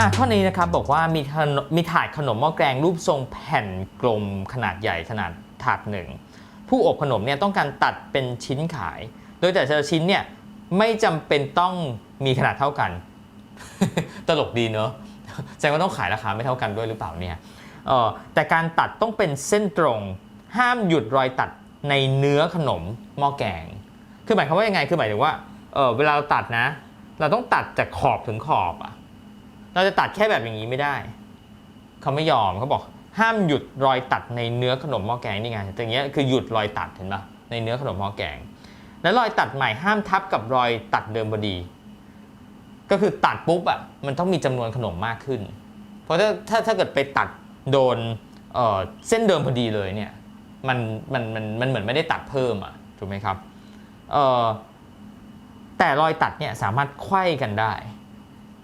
อะข้อนี้นะครับบอกว่ามีมีถาดขนมหม้อแกงรูปทรงแผ่นกลมขนาดใหญ่ขนาดถาดหนึ่งผู้อบขนมเนี่ยต้องการตัดเป็นชิ้นขาย โดยแต่ละชิ้นเนี่ยไม่จำเป็นต้องมีขนาดเท่ากัน ตลกดีเนอะแสดงว่าต้องขายราคาไม่เท่ากันด้วยหรือเปล่าเนี่ยเออแต่การตัดต้องเป็นเส้นตรง ห้ามหยุดรอยตัดในเนื้อขนมหม้อแกง คือหมายความว่ายังไงคือหมายถึงว่าเออเวลาเราตัดนะ เราต้องตัดจากขอบถึงขอบอะ เราจะตัดแค่แบบอย่างนี้ไม่ได้ เขาไม่ยอมเขาบอก ห้ามหยุดรอยตัดในเนื้อขนมหม้อแกงนี่ไงต่อย่างเงี้ยคือหยุดรอยตัดเห็นปะในเนื้อขนมหม้อแกง และรอยตัดใหม่ห้ามทับกับรอยตัดเดิมพอดี ก็คือตัดปุ๊บอะมันต้องมีจำนวนขนมมากขึ้น เพราะถ้าถ้าถ้าเกิดไปตัดโดนเเส้นเดิมพอดีเลยเนี่ยมันมันมันมันเหมือนไม่ได้ตัดเพิ่มอะถูกไหมครับแต่รอยตัดเนี่ยสามารถไขว้กันได้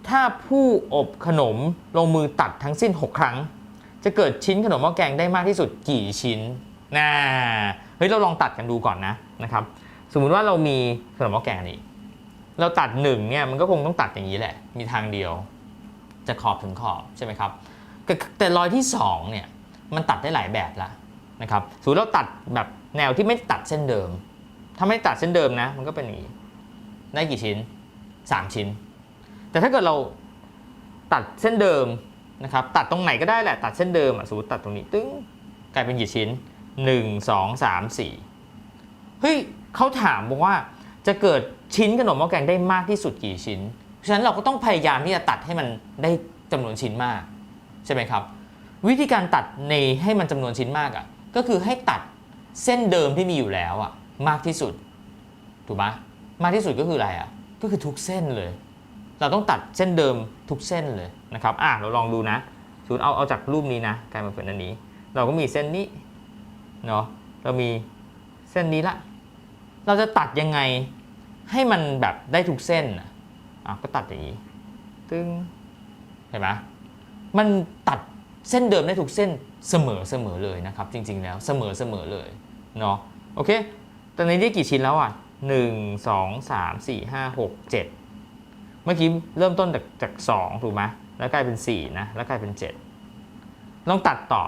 ถ้าผู้อบขนมลงมือตัดทั้งสิ้น 6 ครั้ง จะเกิดชิ้นขนมหม้อแกงได้มากที่สุดกี่ชิ้นน่าเฮ้ยเราลองตัดกันดูก่อนนะนะครับ สมมุติว่าเรามีขนมหม้อแกงนี่เราตัดหนึ่งเนี่ยมันก็คงต้องตัดอย่างนี้แหละ มีทางเดียว จะขอบถึงขอบใช่ไหมครับ แต่รอยที่สองเนี่ยมันตัดได้หลายแบบละนะครับสมมติเราตัดแบบแนวที่ไม่ตัดเส้นเดิม ถ้าไม่ตัดเส้นเดิมนะ มันก็เป็นอย่างนี้ ได้กี่ชิ้น 3 ชิ้น แต่ถ้าเกิดเราตัดเส้นเดิมนะครับ ตัดตรงไหนก็ได้แหละ ตัดเส้นเดิมอะสมมติตัดตรงนี้ตึ้งกลายเป็นกี่ชิ้น 1 2 3 4 เฮ้ยเขาถามบอกว่าจะเกิดชิ้นขนมหม้อแกงได้มากที่สุดกี่ชิ้น เพราะฉะนั้นเราก็ต้องพยายามที่จะตัดให้มันได้จำนวนชิ้นมาก ใช่ไหมครับ วิธีการตัดในให้มันจำนวนชิ้นมากอะก็คือให้ตัดเส้นเดิมที่มีอยู่แล้วอะมากที่สุด ถูกไหมมากที่สุดก็คืออะไรอะก็คือทุกเส้นเลย เราต้องตัดเส้นเดิมทุกเส้นเลยนะครับอะเราลองดูนะสมมติเอาเอาจากรูปนี้นะกลายมาเป็นอันนี้ เราก็มีเส้นนี้เนาะเรามีเส้นนี้ละ เราจะตัดยังไงให้มันแบบได้ทุกเส้นอะอะก็ตัดอย่างนี้ตึ้งเห็นไหมมันตัดเส้นเดิมได้ทุกเส้นเสมอเสมอเลยนะครับ จริง ๆ แล้วเสมอเสมอเลยเนาะโอเค ตอนนี้ได้กี่ชิ้นแล้วอะหนึ่งสองสามสี่ห้าหก เมื่อกี้เริ่มต้นจากจากสองถูกไหมแล้วกลายเป็นสี่นะ แล้วกลายเป็นเจ็ดลองตัดต่อ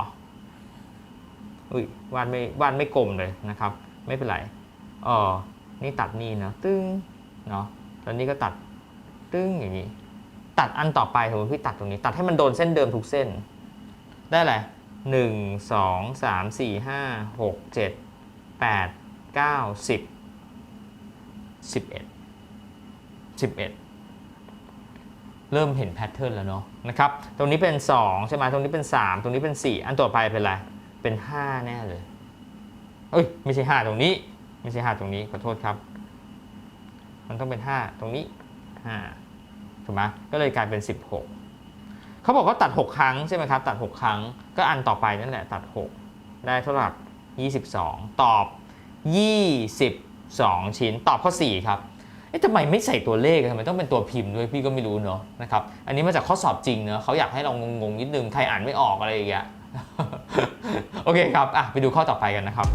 อุ้ยวาดไม่วาดไม่กลมเลยนะครับ ไม่เป็นไรอ๋อนี่ตัดนี่นะตึ้งเนาะแล้วนี่ก็ตัดตึ้งอย่างนี้ ตัดอันต่อไปสมมติพี่ตัดตรงนี้ ตัดให้มันโดนเส้นเดิมทุกเส้น ได้อะไรหนึ่งสองสามสี่ห้าหกเจ็ดแปดเก้าสิบสิบเอ็ดสิบเอ็ด เริ่มเห็นแพทเทิร์นแล้วเนาะนะครับตรงนี้เป็น 2 ใช่ไหมตรงนี้เป็น 3 ตรงนี้เป็น 4 อันต่อไปเป็นอะไร เป็น 5 แน่เลยเอ้ยไม่ใช่ 5 ตรงนี้ ไม่ใช่ 5 ตรงนี้ขอโทษครับ มันต้องเป็น 5 ตรงนี้5ถูกไหมก็เลยกลายเป็น 16 เขาบอกว่าตัด 6 ครั้งใช่ไหมครับ ตัด 6 ครั้งก็อันต่อไปนั่นแหละตัด 6 ได้เท่าไหร่22 ตอบ 22 ชิ้นตอบข้อ 4 ครับ เอ๊ะทำไมไม่ใส่ตัวเลขทำไมต้องเป็นตัวพิมพ์ด้วยพี่ก็ไม่รู้เนาะนะครับอันนี้มาจากข้อสอบจริงเนาะเขาอยากให้เรางงๆนิดนึงใครอ่านไม่ออกอะไรอย่างเงี้ยโอเคครับอะไปดูข้อต่อไปกันนะครับ